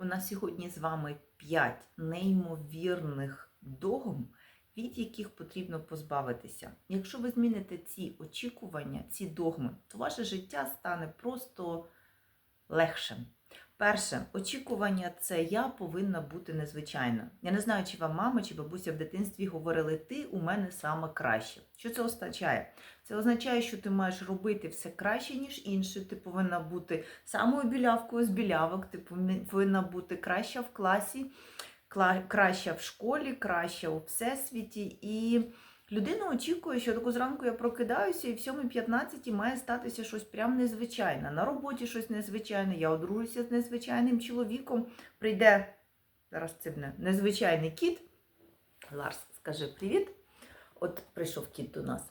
У нас сьогодні з вами 5 неймовірних догм, від яких потрібно позбавитися. Якщо ви зміните ці очікування, ці догми, то ваше життя стане просто легшим. Перше, очікування це я повинна бути незвичайна. Я не знаю, чи вам мама чи бабуся в дитинстві говорили, ти у мене саме краще. Що це означає? Це означає, що ти маєш робити все краще, ніж інші. Ти повинна бути самою білявкою з білявок, ти повинна бути краща в класі, кла- краща в школі, краща у всесвіті. І людина очікує, що таку зранку я прокидаюся, і в 7.15 має статися щось прям незвичайне. На роботі щось незвичайне, я одружуся з незвичайним чоловіком. Прийде зараз це буде незвичайний кіт. Ларс, скажи привіт. От прийшов кіт до нас.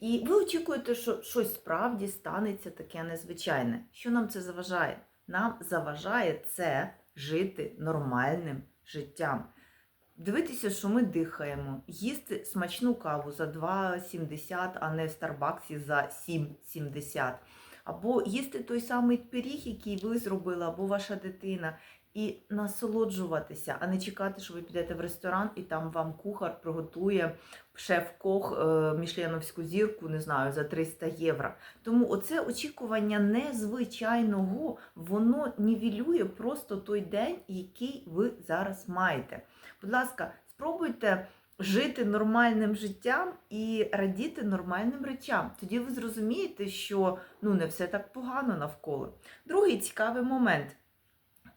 І ви очікуєте, що щось справді станеться таке незвичайне. Що нам це заважає? Нам заважає це жити нормальним життям. Дивитися, що ми дихаємо, їсти смачну каву за 2,70, а не в Старбаксі за 7,70. Або їсти той самий пиріг, який ви зробили, або ваша дитина, і насолоджуватися, а не чекати, що ви підете в ресторан і там вам кухар приготує шеф-кох е, мішленовську зірку, не знаю, за 300 євро. Тому оце очікування незвичайного, воно нівелює просто той день, який ви зараз маєте. Будь ласка, спробуйте жити нормальним життям і радіти нормальним речам. Тоді ви зрозумієте, що ну не все так погано навколо. Другий цікавий момент.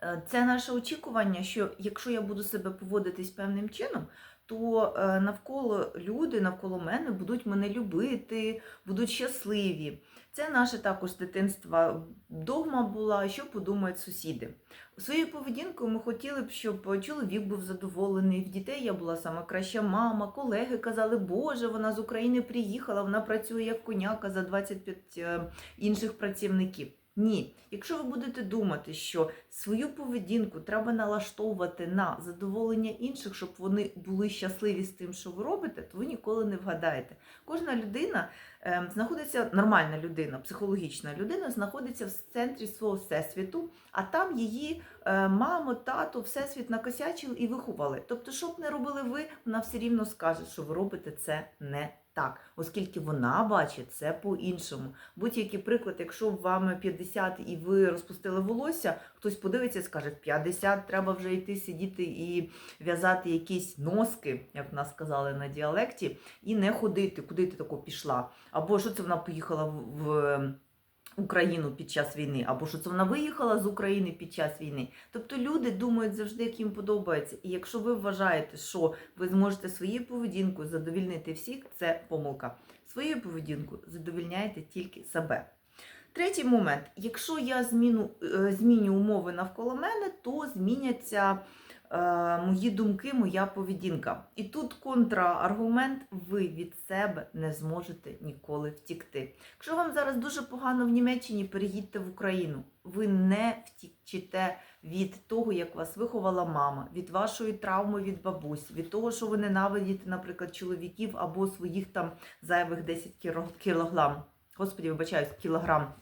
Е, Це наше очікування, що якщо я буду себе поводитись певним чином, то е, навколо люди, навколо мене будуть мене любити, будуть щасливі. Це наше також з дитинства догма була, що подумають сусіди. Своєю поведінкою ми хотіли б, щоб чоловік був задоволений. В дітей я була сама краща мама. Колеги казали, Боже, вона з України приїхала, вона працює як коняка за 25 е, інших працівників. Ні, якщо ви будете думати, що свою поведінку треба налаштовувати на задоволення інших, щоб вони були щасливі з тим, що ви робите, то ви ніколи не вгадаєте. Кожна людина е, знаходиться, нормальна людина, психологічна людина, знаходиться в центрі свого всесвіту, а там її е, мамо, тато, всесвіт накосячили і виховали. Тобто, що б не робили ви, вона все рівно скаже, що ви робите це не так, оскільки вона бачить це по-іншому. Будь-який приклад, якщо вам 50 і ви розпустили волосся, хтось подивиться і скаже, в 50 треба вже йти сидіти і в'язати якісь носки, як в нас сказали на діалекті, і не ходити, куди ти тако пішла. Або що це вона поїхала в. Україну під час війни, або що це вона виїхала з України під час війни. Тобто люди думають завжди, як їм подобається. І якщо ви вважаєте, що ви зможете своєю поведінкою задовільнити всіх, це помилка. Своєю поведінкою задовільняєте тільки себе. Третій момент: якщо я зміну, е, зміню умови навколо мене, то зміняться мої думки, моя поведінка. І тут контраргумент: ви від себе не зможете ніколи втікти. Якщо вам зараз дуже погано в Німеччині, переїдьте в Україну. Ви не втічете від того, як вас виховала мама, від вашої травми від бабусь, від того, що ви ненавидите, наприклад, чоловіків або своїх там зайвих 10 кіро- кілограм. Господі, вибачаюсь, кілограм.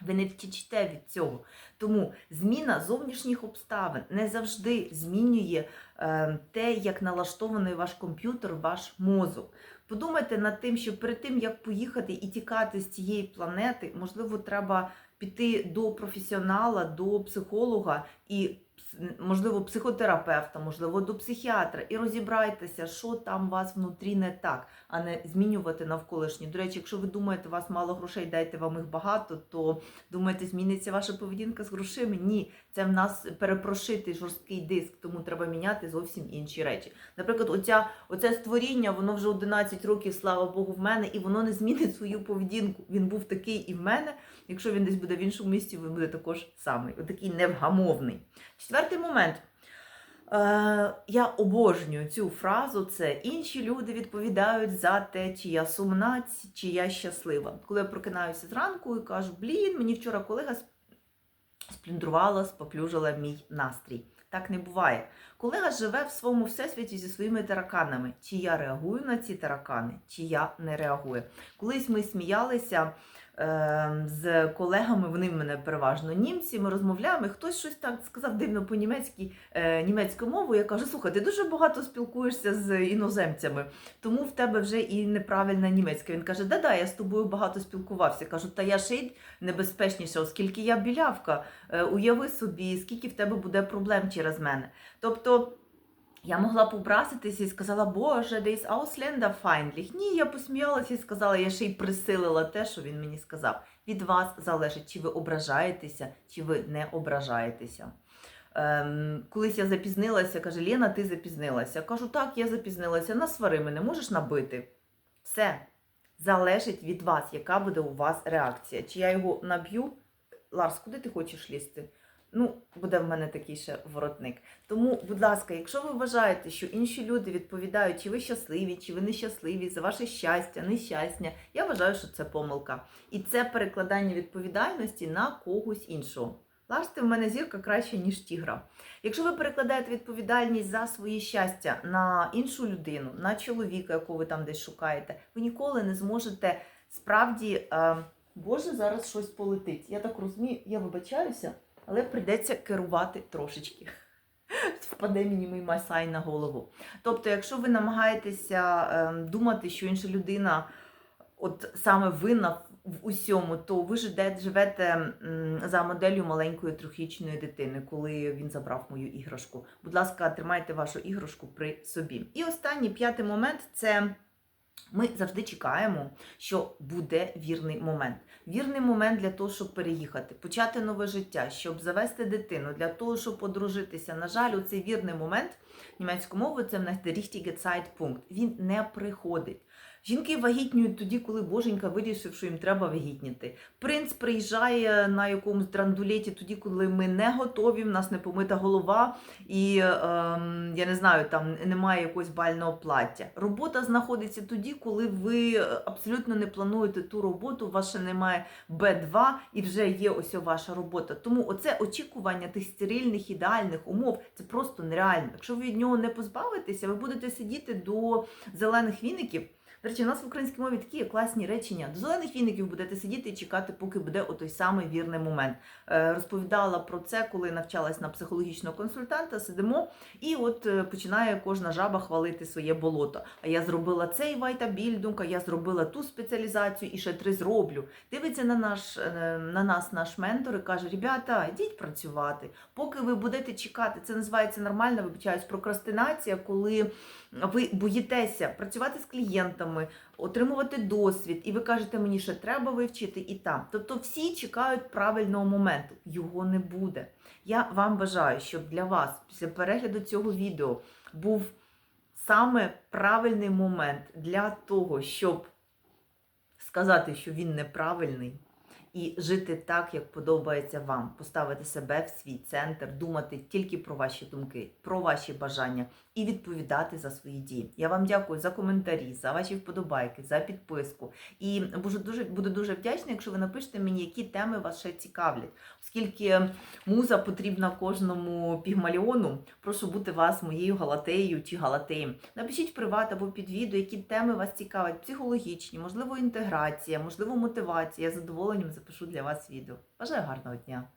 Ви не втічте від цього. Тому зміна зовнішніх обставин не завжди змінює е, те, як налаштований ваш комп'ютер, ваш мозок. Подумайте над тим, що перед тим, як поїхати і тікати з цієї планети, можливо, треба піти до професіонала, до психолога і, можливо, психотерапевта, можливо, до психіатра, і розібрайтеся, що там у вас внутрі не так, а не змінювати навколишнє. До речі, якщо ви думаєте, у вас мало грошей, дайте вам їх багато, то думаєте, зміниться ваша поведінка з грошима? Ні, це в нас перепрошитий жорсткий диск, тому треба міняти зовсім інші речі. Наприклад, оця, оце створіння, воно вже 11 років, слава Богу, в мене, і воно не змінить свою поведінку. Він був такий і в мене. Якщо він десь буде в іншому місці, він буде також самий, отакий невгамовний. Четвертий момент. Е, я обожнюю цю фразу. Це інші люди відповідають за те, чи я сумна, чи я щаслива. Коли я прокинаюся зранку і кажу, блін, мені вчора колега сп- сплюндрувала, споплюжила мій настрій. Так не буває. Колега живе в своєму всесвіті зі своїми тараканами. Чи я реагую на ці таракани, чи я не реагую. Колись ми сміялися е, з колегами, вони в мене переважно німці, ми розмовляємо, і хтось щось так сказав дивно по-німецьки, е, німецьку мову. Я кажу, слухай, ти дуже багато спілкуєшся з іноземцями, тому в тебе вже і неправильна німецька. Він каже, да-да, я з тобою багато спілкувався. Кажу, та я ще й небезпечніша, оскільки я білявка. Е, Уяви собі, скільки в тебе буде проблем через мене. Тобто. Я могла побраситися і сказала, Боже, десь ausländerfeindlich. Ні, я посміялася і сказала, я ще й присилила те, що він мені сказав. Від вас залежить, чи ви ображаєтеся, чи ви не ображаєтеся. Ем, колись я запізнилася, каже, Лена, ти запізнилася. Кажу, так, я запізнилася. Насвари мене, можеш набити. Все залежить від вас, яка буде у вас реакція. Чи я його наб'ю? Ларс, куди ти хочеш лізти? Ну, буде в мене такий ще воротник. Тому, будь ласка, якщо ви вважаєте, що інші люди відповідають, чи ви щасливі, чи ви нещасливі, за ваше щастя, нещастя, я вважаю, що це помилка. І це перекладання відповідальності на когось іншого. Ти в мене зірка краще, ніж тігра. Якщо ви перекладаєте відповідальність за своє щастя на іншу людину, на чоловіка, якого ви там десь шукаєте, ви ніколи не зможете справді. Е, Боже, зараз щось полетить. Я так розумію, я вибачаюся, але прийдеться керувати трошечки. Впаде мені мій масай на голову. Тобто, якщо ви намагаєтеся е, думати, що інша людина от саме винна в усьому, то ви живете за моделлю маленької трьохрічної дитини, коли він забрав мою іграшку. Будь ласка, тримайте вашу іграшку при собі. І останній п'ятий момент це. Ми завжди чекаємо, що буде вірний момент. Вірний момент для того, щоб переїхати, почати нове життя, щоб завести дитину, для того, щоб одружитися. На жаль, у цей вірний момент німецькою мовою це в нас richtige Zeitpunkt. Він не приходить. Жінки вагітнюють тоді, коли боженька вирішив, що їм треба вагітніти. Принц приїжджає на якомусь драндулеті тоді, коли ми не готові, в нас не помита голова, і ем, я не знаю, там немає якогось бального плаття. Робота знаходиться тоді, коли ви е, абсолютно не плануєте ту роботу, у ще немає Б2 і вже є ось ваша робота. Тому оце очікування тих стерильних ідеальних умов це просто нереально. Якщо ви від нього не позбавитеся, ви будете сидіти до зелених віників. До речі, у нас в українській мові такі класні речення. До зелених віників будете сидіти і чекати, поки буде отой самий вірний момент. Е, розповідала про це, коли навчалась на психологічного консультанта. Сидимо, і от е, починає кожна жаба хвалити своє болото. А я зробила цей вайтабільдунг, а я зробила ту спеціалізацію і ще три зроблю. Дивиться на наш е, на нас наш ментор і каже: Ребята, йдіть працювати. Поки ви будете чекати, це називається нормальна, вибачаюсь, прокрастинація, коли ви боїтеся працювати з клієнтами, отримувати досвід, і ви кажете, мені ще треба вивчити і там. Тобто всі чекають правильного моменту. Його не буде. Я вам бажаю, щоб для вас після перегляду цього відео був саме правильний момент для того, щоб сказати, що він неправильний. І жити так, як подобається вам, поставити себе в свій центр, думати тільки про ваші думки, про ваші бажання і відповідати за свої дії. Я вам дякую за коментарі, за ваші вподобайки, за підписку. І буду дуже буду дуже вдячна, якщо ви напишете мені, які теми вас ще цікавлять, оскільки муза потрібна кожному пігмаліону. Прошу бути вас моєю галатеєю чи галатеєм. Напишіть в приват або під відео, які теми вас цікавлять, психологічні, можливо, інтеграція, можливо, мотивація. Задоволенням запишу для вас відео. Бажаю гарного дня!